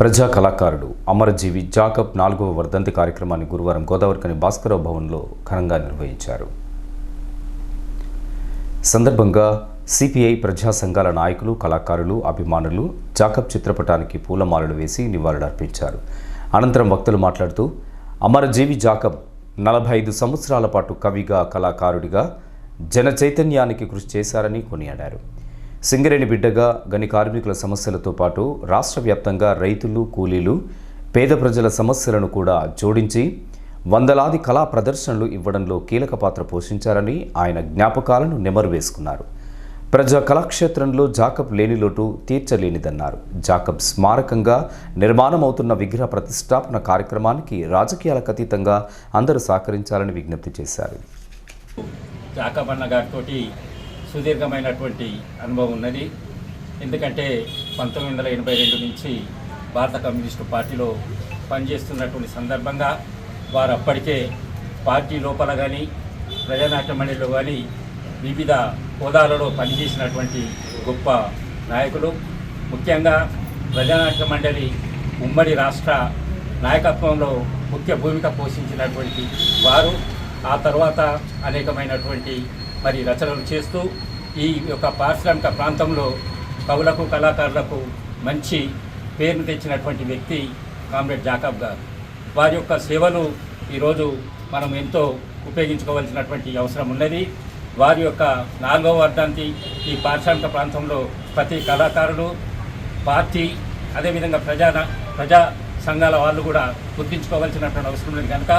ప్రజా కళాకారుడు అమరజీవి జాకబ్ నాలుగవ వర్ధంతి కార్యక్రమాన్ని గురువారం గోదావరికని భాస్కరరావు భవన్లో ఘనంగా నిర్వహించారు. సందర్భంగా సిపిఐ ప్రజా సంఘాల నాయకులు కళాకారులు అభిమానులు జాకబ్ చిత్రపటానికి పూలమాలలు వేసి నివాళులర్పించారు. అనంతరం వక్తలు మాట్లాడుతూ అమరజీవి జాకబ్ నలభై ఐదు సంవత్సరాల పాటు కవిగా కళాకారుడిగా జన చైతన్యానికి కృషి చేశారని కొనియాడారు. సింగరేణి బిడ్డగా గని కార్మికుల సమస్యలతో పాటు రాష్ట్ర వ్యాప్తంగా రైతులు కూలీలు పేద ప్రజల సమస్యలను కూడా జోడించి వందలాది కళా ప్రదర్శనలు ఇవ్వడంలో కీలక పాత్ర పోషించారని ఆయన జ్ఞాపకాలను నెమరు వేసుకున్నారు ప్రజా కళాక్షేత్రంలో జాకబ్ లేని లోటు తీర్చలేనిదన్నారు. జాకబ్ స్మారకంగా నిర్మాణమవుతున్న విగ్రహ ప్రతిష్టాపన కార్యక్రమానికి రాజకీయాలకు అతీతంగా అందరూ సహకరించాలని విజ్ఞప్తి చేశారు. జాకబన్న గారితో సుదీర్ఘమైనటువంటి అనుభవం ఉన్నది. ఎందుకంటే పంతొమ్మిది వందల ఎనభై రెండు నుంచి భారత కమ్యూనిస్టు పార్టీలో పనిచేస్తున్నటువంటి సందర్భంగా వారు అప్పటికే పార్టీ లోపల కానీ ప్రజానాట్య మండలిలో కానీ వివిధ హోదాలలో పనిచేసినటువంటి గొప్ప నాయకులు. ముఖ్యంగా ప్రజానాట్య మండలి ఉమ్మడి రాష్ట్ర నాయకత్వంలో ముఖ్య భూమిక పోషించినటువంటి వారు. ఆ తర్వాత అనేకమైనటువంటి మరి రచనలు చేస్తూ ఈ యొక్క పారిశ్రామిక ప్రాంతంలో కవులకు కళాకారులకు మంచి పేరును తెచ్చినటువంటి వ్యక్తి కామ్రేడ్ జాకబ్ గారు. వారి యొక్క సేవలు ఈరోజు మనం ఎంతో ఉపయోగించుకోవాల్సినటువంటి అవసరం ఉన్నది. వారి యొక్క నాలుగవ వర్ధాంతి ఈ పారిశ్రామిక ప్రాంతంలో ప్రతి కళాకారులు పార్టీ అదేవిధంగా ప్రజా ప్రజా సంఘాల వాళ్ళు కూడా గుర్తించుకోవాల్సినటువంటి అవసరం ఉంది కనుక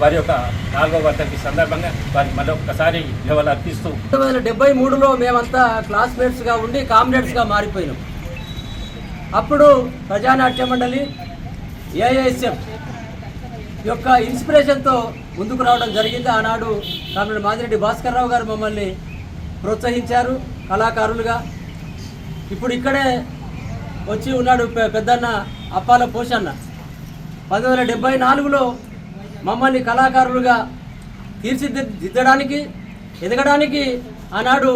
వారి యొక్క నాలుగో వర్ధంతి సందర్భంగా వారికి మరొకసారి నివాళులు అర్పిస్తూ పంతొమ్మిది వందల డెబ్బై మూడులో మేమంతా క్లాస్మేట్స్గా ఉండి కామ్రేడ్స్గా మారిపోయినాం. అప్పుడు ప్రజానాట్య మండలి ఏఐఎస్ఎం యొక్క ఇన్స్పిరేషన్తో ముందుకు రావడం జరిగింది. ఆనాడు కామ్రేడ్ మాదిరెడ్డి భాస్కర్ రావు గారు మమ్మల్ని ప్రోత్సహించారు కళాకారులుగా. ఇప్పుడు ఇక్కడే వచ్చి ఉన్నాడు పెద్దన్న అప్పాల పోషన్న. పంతొమ్మిది వందల డెబ్బై నాలుగులో మమ్మల్ని కళాకారులుగా తీర్చిదిద్దడానికి ఎదగడానికి ఆనాడు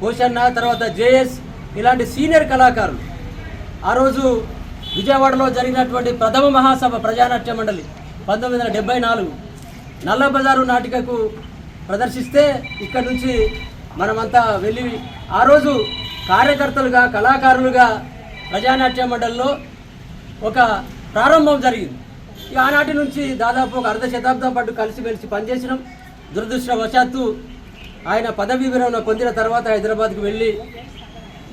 కోశన్న తర్వాత జేఎస్ ఇలాంటి సీనియర్ కళాకారులు. ఆ రోజు విజయవాడలో జరిగినటువంటి ప్రథమ మహాసభ ప్రజానాట్య మండలి పంతొమ్మిది వందల డెబ్బై నాలుగు. నల్లబజారు నాటికకు ప్రదర్శిస్తే ఇక్కడి నుంచి మనమంతా వెళ్ళి ఆ రోజు కార్యకర్తలుగా కళాకారులుగా ప్రజానాట్య మండలిలో ఒక ప్రారంభం జరిగింది. ఇక ఆనాటి నుంచి దాదాపు ఒక అర్ధ శతాబ్దం పాటు కలిసిమెలిసి పనిచేసినాం. దురదృష్టవశాత్తు ఆయన పదవీ విరమణ పొందిన తర్వాత హైదరాబాద్కు వెళ్ళి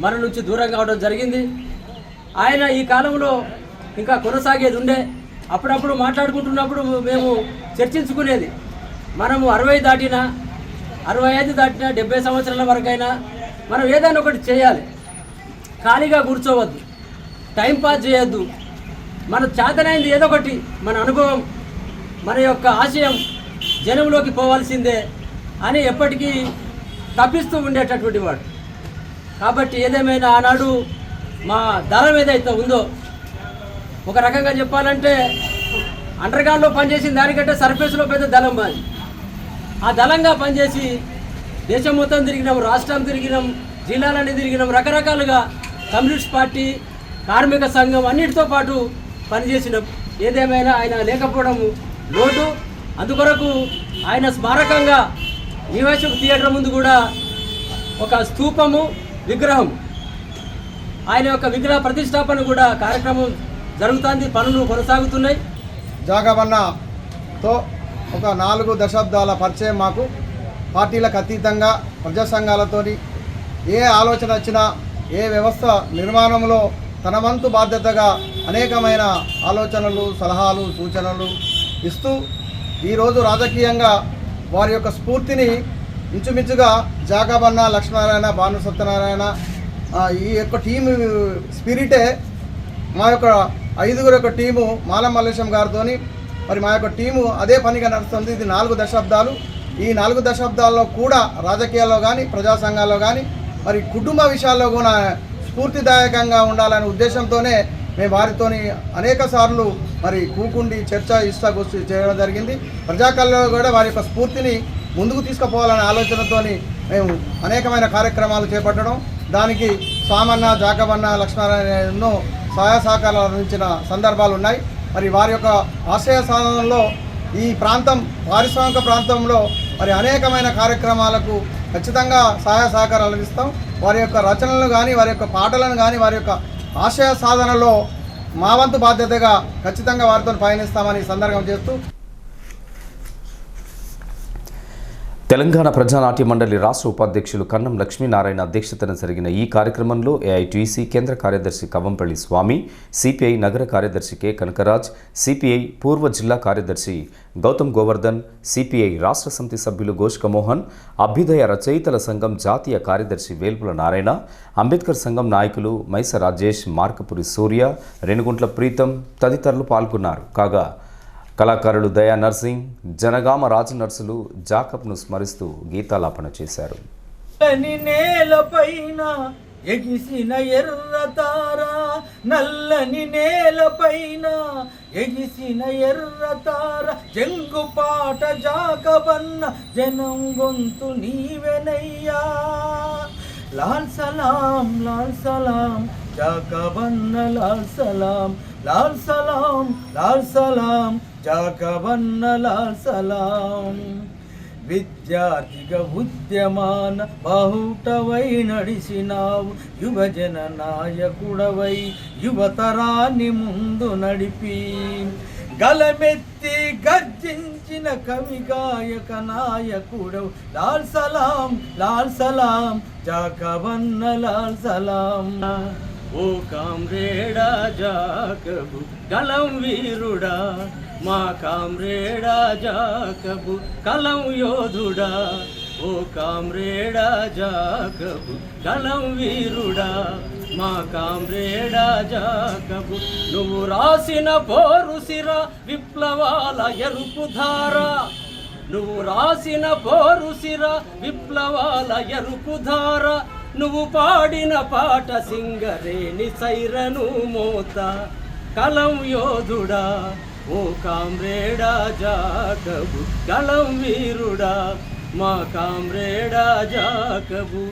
మన నుంచి దూరం కావడం జరిగింది. ఆయన ఈ కాలంలో ఇంకా కొనసాగేది ఉండే. అప్పుడప్పుడు మాట్లాడుకుంటున్నప్పుడు మేము చర్చించుకునేది. మనము అరవై దాటినా అరవై ఐదు దాటినా డెబ్బై సంవత్సరాల వరకైనా మనం ఏదైనా ఒకటి చేయాలి. ఖాళీగా కూర్చోవద్దు. టైం పాస్ చేయొద్దు. మన చేతనైంది ఏదో ఒకటి మన అనుభవం మన యొక్క ఆశయం జనంలోకి పోవాల్సిందే అని ఎప్పటికీ తప్పిస్తూ ఉండేటటువంటి వాడు. కాబట్టి ఏదేమైనా ఆనాడు మా దళం ఏదైతే ఉందో ఒక రకంగా చెప్పాలంటే అండర్గ్రౌండ్లో పనిచేసిన దానికంటే సర్ఫేస్లో పెద్ద దళం మాది. ఆ దళంగా పనిచేసి దేశం మొత్తం తిరిగినాం రాష్ట్రం తిరిగినాం జిల్లాలన్నీ తిరిగినాం రకరకాలుగా కమ్యూనిస్ట్ పార్టీ కార్మిక సంఘం అన్నిటితో పాటు పనిచేసినాం ఏదేమైనా ఆయన లేకపోవడం లోటు. అందుకొరకు ఆయన స్మారకంగా నివేశం థియేటర్ ముందు కూడా ఒక స్తూపము విగ్రహం. ఆయన యొక్క విగ్రహ ప్రతిష్టాపన కూడా కార్యక్రమం జరుగుతుంది పనులు కొనసాగుతున్నాయి. జాగవన్నతో ఒక నాలుగు దశాబ్దాల పరిచయం మాకు. పార్టీలకు అతీతంగా ప్రజా సంఘాలతోని ఏ ఆలోచన వచ్చినా ఏ వ్యవస్థ నిర్మాణంలో తన వంతు బాధ్యతగా అనేకమైన ఆలోచనలు సలహాలు సూచనలు ఇస్తూ ఈరోజు రాజకీయంగా వారి యొక్క స్ఫూర్తిని ఇంచుమించుగా జాగబన్న లక్ష్మీనారాయణ భాను సత్యనారాయణ ఈ యొక్క టీం స్పిరిటే మా యొక్క ఐదుగురు యొక్క టీము మాలం మల్లేశం గారితో మరి మా యొక్క టీము అదే పనిగా నడుస్తుంది. ఇది నాలుగు దశాబ్దాలు. ఈ నాలుగు దశాబ్దాల్లో కూడా రాజకీయాల్లో కానీ ప్రజా సంఘాల్లో కానీ మరి కుటుంబ విషయాల్లో కూడా స్ఫూర్తిదాయకంగా ఉండాలనే ఉద్దేశంతోనే మేము వారితోని అనేక సార్లు మరి కూకుండి చర్చ ఇష్టాగోష్ఠి చేయడం జరిగింది. ప్రజాకల్లో కూడా వారి యొక్క స్ఫూర్తిని ముందుకు తీసుకుపోవాలనే ఆలోచనతోని మేము అనేకమైన కార్యక్రమాలు చేపట్టడం. దానికి స్వామన్న జాకబన్న లక్ష్మణ ఎన్నో సహాయ సహకారాలు అందించిన సందర్భాలు ఉన్నాయి. మరి వారి యొక్క ఆశయ సాధనలో ఈ ప్రాంతం పారిశ్రామిక ప్రాంతంలో మరి అనేకమైన కార్యక్రమాలకు ఖచ్చితంగా సహాయ సహకారాలు అందిస్తాం. వారి యొక్క రచనలను కానీ వారి యొక్క పాటలను కానీ వారి యొక్క ఆశయ సాధనలో మా వంతు బాధ్యతగా ఖచ్చితంగా వారితో పయనిస్తామని సందర్భం చేస్తూ తెలంగాణ ప్రజానాట్య మండలి రాష్ట్ర ఉపాధ్యక్షులు కన్నం లక్ష్మీనారాయణ అధ్యక్షతన జరిగిన ఈ కార్యక్రమంలో ఏఐటీసీ కేంద్ర కార్యదర్శి కవంపల్లి స్వామి సిపిఐ నగర కార్యదర్శి కె. కనకరాజ్ సిపిఐ పూర్వ జిల్లా కార్యదర్శి గౌతమ్ గోవర్ధన్ సిపిఐ రాష్ట్ర సమితి సభ్యులు గోష్కమోహన్ అభ్యుదయ రచయితల సంఘం జాతీయ కార్యదర్శి వేల్పుల నారాయణ అంబేద్కర్ సంఘం నాయకులు మైస రాజేష్ మార్కపురి సూర్య రేణుగుంట్ల ప్రీతం తదితరులు పాల్గొన్నారు. కాగా కళాకారులు దయా నర్సింగ్ జనగామ రాజు నర్సులు జాకబ్ను స్మరిస్తూ గీతాలాపన చేశారు. నల్లని నేలపైన ఎగిసిన ఎర్ర తార నల్లని నేలపైన ఎగిసిన ఎర్ర తార. జంగు పాట జాకబన్న జనం గొంతు నీవెనయ్యా లాల్ సలాం లాల్ సలాం జాకబన్న లాల్ సలాం లాల్ సలాం లాల్ సలాం జాకబన్న లాల్ సలాం. విద్యార్థిగా ఉద్యమాన బాహుటవై నడిసినావు యువజన నాయకుడవై యువతరాన్ని ముందు నడిపి. గలమెత్తి గర్జించిన కవి గాయక నాయకుడవు లాల్ సలాం లాల్ సలాం జాకవన్న లాల్ సలాం. ఓ కామ్రేడా జాకబు కలం వీరుడా. మా కామ్రేడా జాకబు కలం యోధుడా. ఓ కామ్రేడా జాకబు కలం వీరుడా. మా కామ్రేడా జాకబు నువ్వు రాసిన పోరుసిర విప్లవాల ఎరుపుధారా నువ్వు రాసిన పోరుసిర విప్లవాల ఎరుపుధారా నువ్వు పాడిన పాట సింగరేణి సైరను మోత. కలం యోధుడా ఓ కామ్రేడా జాకబు. కలం వీరుడా మా కామ్రేడా జాకబు.